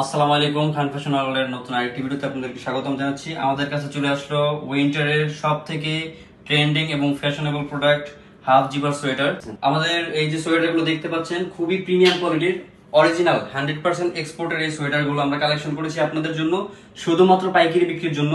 আসসালামু আলাইকুম, খান ফ্যাশন ওয়ার্ল্ডের নতুন আরেকটি ভিডিওতে আপনাদেরকে স্বাগতম জানাচ্ছি। আমাদের কাছে চলে আসলো উইন্টারের সব থেকে ট্রেন্ডিং এবং fashionable product half zipper sweater. আমাদের এই যে সোয়েটারগুলো দেখতে পাচ্ছেন, খুবই প্রিমিয়াম কোয়ালিটির, অরিজিনাল, হান্ড্রেড পার্সেন্ট এক্সপোর্টের এই সোয়েটারগুলো আমরা কালেকশন করেছি আপনাদের জন্য, শুধুমাত্র পাইকারি বিক্রির জন্য।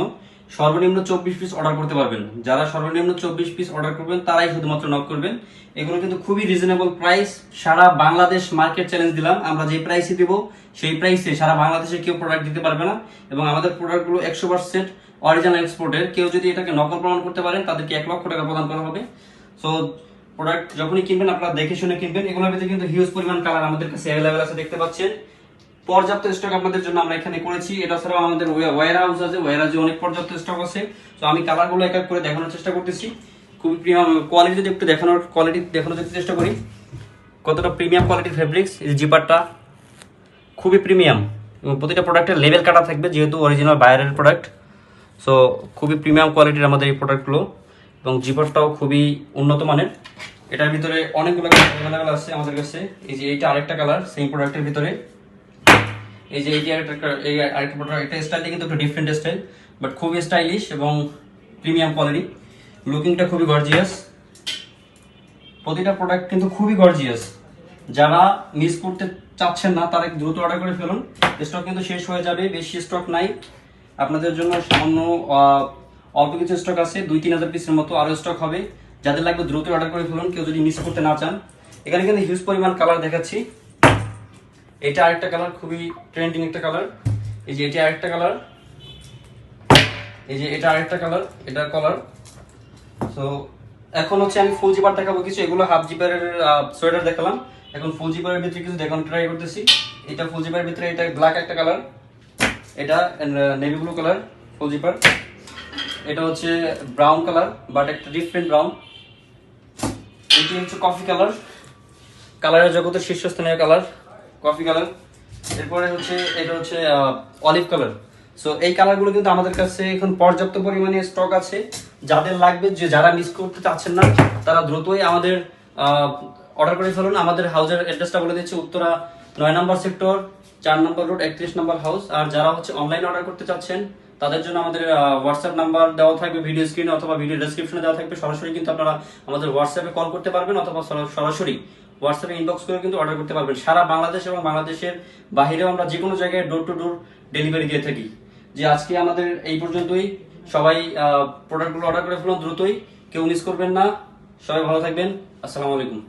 সর্বনিম্ন চব্বিশ পিস অর্ডার করতে পারবেন। যারা সর্বনিম্ন চব্বিশ পিস অর্ডার করবেন, তারাই শুধুমাত্র নক করবেন। এগুলো কিন্তু খুবই রিজনেবল প্রাইস সারা বাংলাদেশ মার্কেট চ্যালেঞ্জ দিলাম। আমরা যে প্রাইসে দিব, সেই প্রাইসে সারা বাংলাদেশে কেউ প্রোডাক্ট দিতে পারবে না। এবং আমাদের প্রোডাক্টগুলো একশো পার্সেন্ট অরিজিনাল এক্সপোর্টের কেউ যদি এটাকে নকল প্রমাণ করতে পারেন, তাদেরকে এক লক্ষ টাকা প্রদান করা হবে। সো প্রোডাক্ট যখনই কিনবেন, আপনারা দেখে শুনে কিনবেন। এগুলোর ভিতরে কিন্তু হিউজ পরিমাণ কালার আমাদের কাছে অ্যাভেলেবেল আছে, দেখতে পাচ্ছেন। পর্যাপ্ত স্টক আপনাদের জন্য আমরা এখানে করেছি। এটা ছাড়াও আমাদের ওয়ার হাউস আছে ওয়ার হাউসে অনেক পর্যাপ্ত স্টক আছে। তো আমি কালারগুলো এক এক করে দেখানোর চেষ্টা করতেছি। খুবই প্রিমিয়াম কোয়ালিটি যদি একটু দেখানোর কোয়ালিটি দেখানোর চেষ্টা করি। কতটা প্রিমিয়াম কোয়ালিটির ফেব্রিক্স এই জিপারটা খুবই প্রিমিয়াম এবং প্রতিটা প্রোডাক্টের লেভেল কাটা থাকবে, যেহেতু অরিজিনাল বাইরের প্রোডাক্ট সো খুবই প্রিমিয়াম কোয়ালিটির আমাদের এই প্রোডাক্টগুলো এবং জিপারটাও খুবই উন্নত মানের। এটার ভিতরে অনেকগুলো অ্যাভেলেবেল আছে আমাদের কাছে। এই যে এইটা আরেকটা কালার সেম প্রোডাক্টের ভিতরে। এই যে এটি আরেকটা এই আরেকটা প্রোডাক্ট এটা স্টাইলটা কিন্তু একটু ডিফারেন্ট স্টাইল বাট খুবই স্টাইলিশ এবং প্রিমিয়াম কোয়ালিটি লুকিংটা খুবই গর্জিয়াস প্রতিটা প্রোডাক্ট কিন্তু খুবই গর্জিয়াস যারা মিস করতে চাচ্ছেন না, তারা দ্রুত অর্ডার করে ফেলুন। স্টক কিন্তু শেষ হয়ে যাবে, বেশি স্টক নাই। আপনাদের জন্য সামান্য অল্প কিছু স্টক আছে, দুই তিন হাজার পিসের মতো আরও স্টক হবে। যাদের লাগবে দ্রুত অর্ডার করে ফেলুন, কেউ যদি মিস করতে না চান। এখানে কিন্তু হিউজ পরিমাণ কালার দেখাচ্ছি। এটা আরেকটা কালার খুবই ট্রেন্ডিং একটা কালার এই যে এটা আরেকটা কালার এই যে এটা আরেকটা কালার এটা কালার সো এখন হচ্ছে আমি ফুল জিপার দেখাবো কিছু, এগুলো হাফ জিপারের সোয়েটার দেখালাম। এখন ফুল জিপারের ভিতরে কিছু দেখানো ট্রাই করতেছি। এটা ফুল জিপারের ভিতরে এটা ব্ল্যাক একটা কালার এটা navy blue colour full zipper এটা হচ্ছে ব্রাউন কালার বাট একটা ডিফারেন্ট ব্রাউন এটি হচ্ছে কফি কালার কালারের জগতের শীর্ষস্থানীয় কালার কফি কালার। এরপরে হচ্ছে, এটা হচ্ছে অলিভ কালার। সো এই কালারগুলো কিন্তু আমাদের কাছে এখন পর্যাপ্ত পরিমাণে স্টক আছে। যাদের লাগবে, যে যারা মিস করতে চাচ্ছেন না, তারা দ্রুতই আমাদের অর্ডার করে ফেলুন। আমাদের হাউসের অ্যাড্রেসটা বলে দিচ্ছি, উত্তরা নয় নম্বর সেক্টর চার নম্বর রোড একত্রিশ নম্বর হাউস আর যারা হচ্ছে অনলাইন অর্ডার করতে চাচ্ছেন তাদের জন্য আমাদের হোয়াটসঅ্যাপ নাম্বার দেওয়া থাকবে ভিডিও স্ক্রিনে অথবা ভিডিও ডেসক্রিপশনে দেওয়া থাকবে। সরাসরি কিন্তু আপনারা আমাদের হোয়াটসঅ্যাপে কল করতে পারবেন অথবা সরা- সরাসরি হোয়াটসঅ্যাপে ইনবক্স করে কিন্তু অর্ডার করতে পারবেন। সারা বাংলাদেশ এবং বাংলাদেশের বাহিরেও আমরা যে কোনো জায়গায় ডোর টু ডোর ডেলিভারি দিয়ে থাকি। যে আজকে আমাদের এই পর্যন্তই। সবাই প্রোডাক্টগুলো অর্ডার করে ফেলুন দ্রুতই। কেউ মিস করবেন না। সবাই ভালো থাকবেন। আসসালামু আলাইকুম।